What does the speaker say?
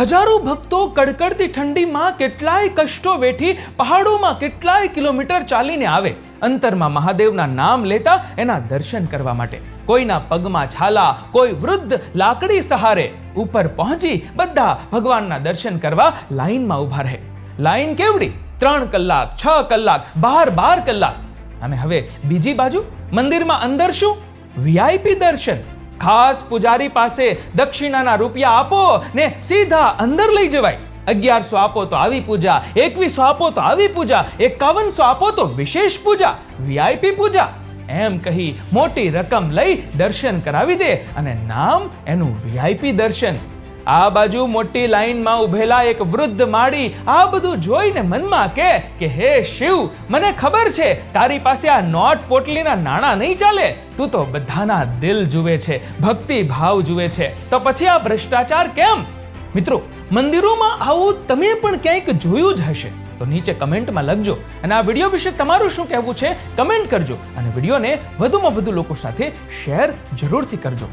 હજારો ભક્તો કડકડતી ઠંડીમાં કેટલાય કષ્ટો વેઠી પહાડોમાં કેટલાય કિલોમીટર ચાલીને આવે. અંતરમાં મહાદેવના નામ લેતા એના દર્શન કરવા માટે. કોઈના પગમાં છાલા, કોઈ વૃદ્ધ લાકડી સહારે ઉપર પહોંચી બધા ભગવાનના દર્શન કરવા લાઈનમાં ઊભા રહે. લાઈન કેવડી? ત્રણ કલાક, છ કલાક, બાર બાર કલાક. અને હવે બીજી બાજુ, મંદિરમાં અંદર શું? વીઆઈપી દર્શન. ખાસ પૂજારી પાસે દક્ષિણાના રૂપિયા આપો ને સીધા અંદર લઈ જવાય. અગિયારસો આપો તો આવી પૂજા, એકવીસો આપો તો આવી પૂજા, એકાવનસો આપો તો વિશેષ પૂજા વીઆઈપી પૂજા. એમ કહી મોટી રકમ લઈ દર્શન કરાવી દે અને નામ એનું વીઆઈપી દર્શન. આ બાજુ મોટી લાઈનમાં ઉભેલા એક વૃદ્ધ માળી આ બધું જોઈને મનમાં કે કે હે શિવ, મને ખબર છે, તારી પાસે આ નોટ પોટલીના નાણાં નહીં ચાલે? તું તો બધાના દિલ જુએ છે, ભક્તિ ભાવ જુએ છે. તો પછી આ ભ્રષ્ટાચાર કેમ? મિત્રો, મંદિરોમાં આવું તમે પણ ક્યાંક જોયું જ હશે. તો નીચે કમેન્ટમાં લખજો અને આ વીડિયો વિશે તમારું શું કહેવું છે, કમેન્ટ કરજો અને વિડીયોને વધુમાં વધુ લોકો સાથે શેર જરૂરથી કરજો.